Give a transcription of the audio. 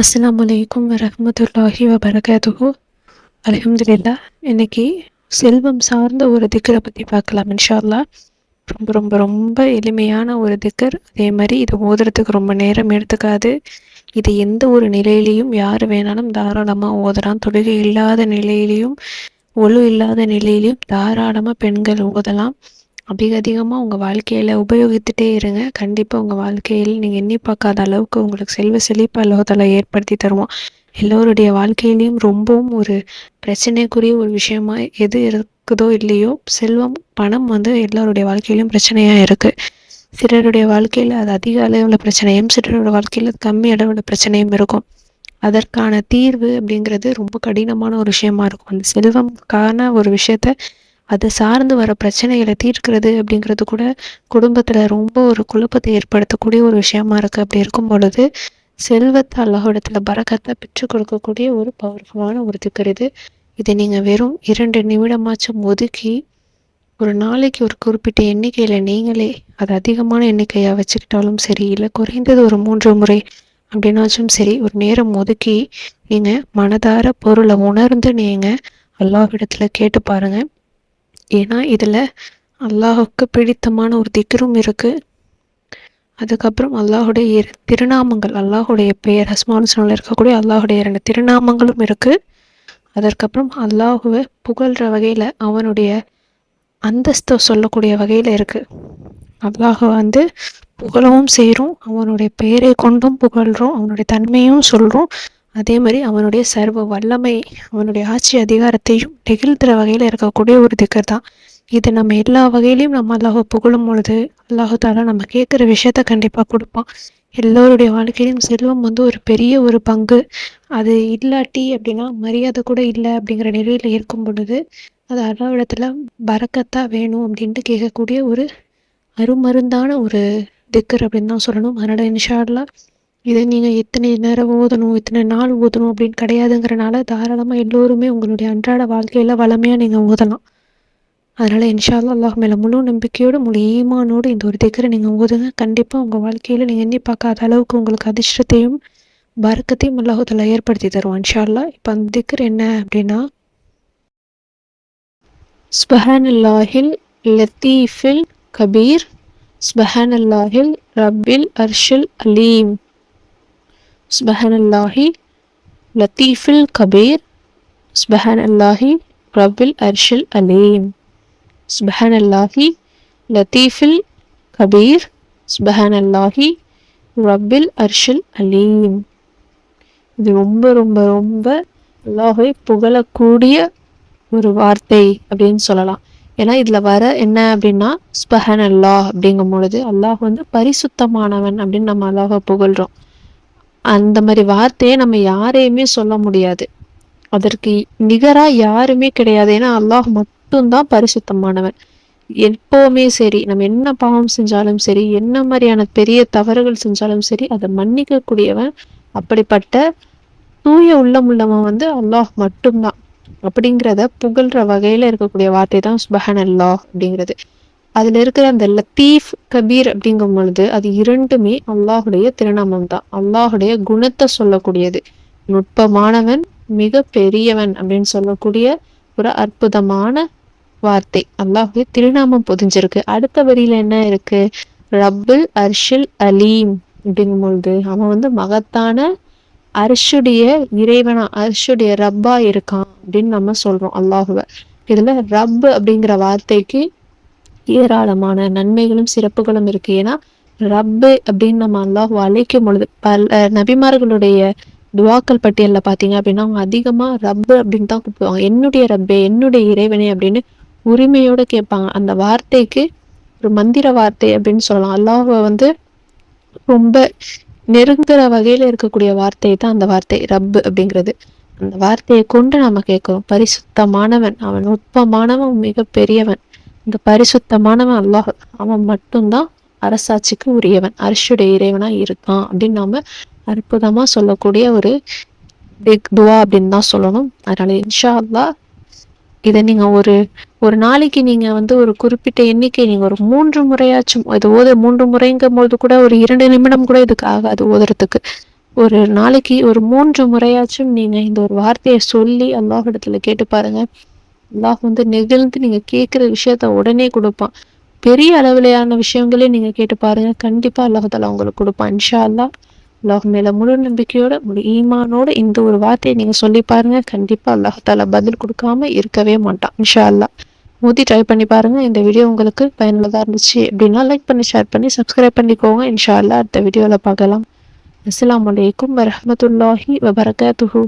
அஸ்லாம் அலைக்கும் வரஹ்மத்துல்லாஹி வபரகாத்துஹு. அலமதுல்லா இன்னைக்கு செல்வம் சார்ந்த ஒரு திக்கரை பற்றி பார்க்கலாம் இன்ஷால்லா ரொம்ப ரொம்ப ரொம்ப எளிமையான ஒரு திக்கர். அதே மாதிரி இது ஓதுறதுக்கு ரொம்ப நேரம் எடுத்துக்காது. இது எந்த ஒரு நிலையிலையும் யார் வேணாலும் தாராளமாக ஓதலாம். தொழுகை இல்லாத நிலையிலையும் ஒழு இல்லாத நிலையிலையும் தாராளமாக பெண்கள் ஓதலாம். அதிக அதிகமாக உங்கள் வாழ்க்கையில் உபயோகித்துட்டே இருங்க. கண்டிப்பாக உங்கள் வாழ்க்கையில் நீங்கள் எண்ணி பார்க்காத அளவுக்கு உங்களுக்கு செல்வ செழிப்பு அல்லாஹால ஏற்படுத்தி தருவோம். எல்லோருடைய வாழ்க்கையிலையும் ரொம்பவும் ஒரு பிரச்சனைக்குரிய ஒரு விஷயமா எது இருக்குதோ இல்லையோ செல்வம் பணம் வந்து எல்லோருடைய வாழ்க்கையிலும் பிரச்சனையாக இருக்குது சிலருடைய வாழ்க்கையில் அது அதிக அளவில் பிரச்சனையும் சிலரோட வாழ்க்கையில் அது கம்மி அளவில் பிரச்சனையும் இருக்கும். அதற்கான தீர்வு அப்படிங்கிறது ரொம்ப கடினமான ஒரு விஷயமா இருக்கும். அந்த செல்வம்கான ஒரு விஷயத்த அதை சார்ந்து வர பிரச்சனைகளை தீர்க்கிறது அப்படிங்கிறது கூட குடும்பத்தில் ரொம்ப ஒரு குழப்பத்தை ஏற்படுத்தக்கூடிய ஒரு விஷயமா இருக்குது அப்படி இருக்கும் பொழுது செல்வத்தை அல்லாஹிடத்துல பறக்கத்தை பெற்றுக் கொடுக்கக்கூடிய ஒரு பவர்ஃபுல்லான ஒரு திக்கர் இது. இதை நீங்கள் வெறும் இரண்டு நிமிடமாச்சும் ஒதுக்கி ஒரு நாளைக்கு ஒரு குறிப்பிட்ட எண்ணிக்கையில் நீங்களே அது அதிகமான எண்ணிக்கையாக வச்சுக்கிட்டாலும் சரி இல்லை குறைந்தது ஒரு மூன்று முறை அப்படின்னாச்சும் சரி ஒரு நேரம் ஒதுக்கி நீங்கள் மனதார பொருளை உணர்ந்து நீங்கள் அல்லாஹ்விடத்தில் கேட்டு பாருங்கள் ஏன்னா இதில் அல்லாஹுக்கு பிடித்தமான ஒரு திக்ரும் இருக்குது அதுக்கப்புறம் அல்லாஹுடைய திருநாமங்கள் அல்லாஹுடைய பெயர் ஹஸ்மானுசனில் இருக்கக்கூடிய அல்லாஹுடைய இரண்டு திருநாமங்களும் இருக்குது அதற்கப்புறம் அல்லாஹுவை புகழ்கிற வகையில் அவனுடைய அந்தஸ்தை சொல்லக்கூடிய வகையில் இருக்குது அல்லாஹை வந்து புகழவும் செய்கிறோம் அவனுடைய பெயரை கொண்டும் புகழ்கிறோம் அவனுடைய தன்மையும் சொல்கிறோம் அதே மாதிரி அவனுடைய சர்வ வல்லமை அவனுடைய ஆட்சி அதிகாரத்தையும் நெகிழ்த்துற வகையில் இருக்கக்கூடிய ஒரு திக்கர் தான் இது நம்ம எல்லா வகையிலையும் நம்ம அல்லாஹோ புகழும் பொழுது அல்லாஹு தாலா நம்ம கேட்குற விஷயத்த கண்டிப்பாக கொடுப்பான். எல்லோருடைய வாழ்க்கையிலும் செல்வம் வந்து ஒரு பெரிய ஒரு பங்கு. அது இல்லாட்டி அப்படின்னா மரியாதை கூட இல்லை அப்படிங்கிற நிலையில் இருக்கும் பொழுது அது அல்லாவிடத்தில் பறக்கத்தான் வேணும் அப்படின்ட்டு கேட்கக்கூடிய ஒரு அருமருந்தான ஒரு திக்கர் அப்படின்னு தான் சொல்லணும். அதனால் இன்ஷால்லாம் இதை நீங்கள் எத்தனை நேரம் ஓதணும் எத்தனை நாள் ஓதணும் அப்படின்னு கிடையாதுங்கிறனால தாராளமாக எல்லோருமே உங்களுடைய அன்றாட வாழ்க்கையில் வளமையாக நீங்கள் ஓதலாம். அதனால் இன்ஷால்லா அல்லாஹ் மேலே முழு நம்பிக்கையோடு முழு ஈமானோடு இந்த ஒரு திக்கரை நீங்கள் ஓதுங்க. கண்டிப்பாக உங்கள் வாழ்க்கையில் நீங்கள் எண்ணி பார்க்காத அளவுக்கு உங்களுக்கு அதிர்ஷ்டத்தையும் பறக்கத்தையும் அல்லாஹத்தில் ஏற்படுத்தி தருவோம் இன்ஷால்லா இப்போ அந்த திக்கர் என்ன அப்படின்னா ஸ்பஹானுல்லாஹில் லத்தீஃபில் கபீர் ஸ்பஹானுல்லாஹில் ரப்பில் அர்ஷில் அலீம். சுபஹானல்லாஹி லத்தீஃபில் கபீர். சுபஹானல்லாஹி ரபில் அர்ஷில் அலீம். சுபஹானல்லாஹி லத்தீஃபில் கபீர். ஸ்பென் அல்லாஹி ரபில் அர்ஷில் அலீம். இது ரொம்ப ரொம்ப ரொம்ப அல்லாஹை புகழக்கூடிய ஒரு வார்த்தை அப்படின்னு சொல்லலாம். ஏன்னா இதில் வர என்ன அப்படின்னா ஸ்பஹன் அல்லாஹ் அப்படிங்கும் பொழுது அல்லாஹ் வந்து பரிசுத்தமானவன் அப்படின்னு நம்ம அல்லாஹை புகழ்கிறோம் அந்த மாதிரி வார்த்தையை நம்ம யாரையுமே சொல்ல முடியாது. அதற்கு நிகரா யாருமே கிடையாது. ஏன்னா அல்லாஹ் மட்டும்தான் பரிசுத்தமானவன். எப்பவுமே சரி நம்ம என்ன பாவம் செஞ்சாலும் சரி என்ன மாதிரியான பெரிய தவறுகள் செஞ்சாலும் சரி அதை மன்னிக்க கூடியவன் அப்படிப்பட்ட தூய உள்ளம் உள்ளவன் வந்து அல்லாஹ் மட்டும்தான். அப்படிங்கிறத புகழ்ற வகையில இருக்கக்கூடிய வார்த்தை தான் சுபஹன் அல்லாஹ் அப்படிங்கிறது. அதுல இருக்கிற அந்த லத்தீஃப் கபீர் அப்படிங்கும் பொழுது அது இரண்டுமே அல்லாஹுடைய திருநாமம் தான் அல்லாஹுடைய குணத்தை சொல்லக்கூடியது. நுட்பமானவன் மிக பெரியவன் அப்படின்னு சொல்லக்கூடிய ஒரு அற்புதமான வார்த்தை. அல்லாஹுடைய திருநாமம் பொதிஞ்சிருக்கு. அடுத்த வரியில என்ன இருக்கு? ரப்புல் அர்ஷில் அலீம் அப்படிங்கும் பொழுது அவன் வந்து மகத்தான அர்ஷுடைய இறைவனா அர்ஷுடைய ரப்பா இருக்கான் அப்படின்னு நம்ம சொல்றோம். அல்லாஹுவ. இதுல ரப் அப்படிங்கிற வார்த்தைக்கு ஏராளமான நன்மைகளும் சிறப்புகளும் இருக்கு. ஏன்னா ரப்பு அப்படின்னு நம்ம அல்லாஹ் அழைக்கும் பொழுது பல நபிமார்களுடைய துவாக்கள் பட்டியல்ல பார்த்தீங்க அப்படின்னா அவங்க அதிகமா ரப்பு அப்படின்னு தான் கூப்பிடுவாங்க. என்னுடைய ரப்பே என்னுடைய இறைவனே அப்படின்னு உரிமையோட கேட்பாங்க. அந்த வார்த்தைக்கு ஒரு மந்திர வார்த்தை அப்படின்னு சொல்லலாம். அல்லாஹை வந்து ரொம்ப நெருங்குற வகையில இருக்கக்கூடிய வார்த்தை தான் அந்த வார்த்தை ரப்பு அப்படிங்கிறது. அந்த வார்த்தையை கொண்டு நம்ம கேட்கிறோம். பரிசுத்தமானவன் அவன் நுட்பமானவன் மிக பெரியவன் இந்த பரிசுத்தமானவன் அல்லாஹ் அவன் மட்டும்தான் அரசாட்சிக்கு உரியவன் அரிசியுடைய இறைவனா இருக்கான் அப்படின்னு நாம அற்புதமா சொல்லக்கூடிய ஒரு பிக் துவா அப்படின்னு தான் சொல்லணும். அதனால இன்ஷா அல்லா இதை நீங்க ஒரு ஒரு நாளைக்கு நீங்க வந்து ஒரு குறிப்பிட்ட எண்ணிக்கை நீங்க ஒரு மூன்று முறையாச்சும் இது ஓத மூன்று முறைங்கும் போது கூட ஒரு இரண்டு நிமிடம் கூட இதுக்கு ஆகாது ஓதுறதுக்கு. ஒரு நாளைக்கு ஒரு மூன்று முறையாச்சும் நீங்க இந்த ஒரு வார்த்தையை சொல்லி அல்லாஹ் இடத்துல கேட்டு பாருங்க. அல்லாஹ் வந்து நெகிழ்ந்து நீங்கள் கேட்குற விஷயத்த உடனே கொடுப்பான். பெரிய அளவிலையான விஷயங்களே நீங்கள் கேட்டு பாருங்க. கண்டிப்பாக அல்லாஹால உங்களுக்கு கொடுப்பான். இன்ஷா அல்லா அல்லாஹ் மேலே முழு நம்பிக்கையோட முழு ஈமானோட இந்த ஒரு வார்த்தையை நீங்கள் சொல்லி பாருங்க. கண்டிப்பாக அல்லாஹால பதில் கொடுக்காம இருக்கவே மாட்டான். இன்ஷா அல்லா மோதி ட்ரை பண்ணி பாருங்க. இந்த வீடியோ உங்களுக்கு பயனுள்ளதாக இருந்துச்சு அப்படின்னா லைக் பண்ணி ஷேர் பண்ணி சப்ஸ்கிரைப் பண்ணிக்கோங்க. இன்ஷா அல்லா அடுத்த வீடியோவில் பார்க்கலாம். அஸ்லாம் வலைக்கம் வரமத்துல்லாஹி வபரகாத்துஹூ.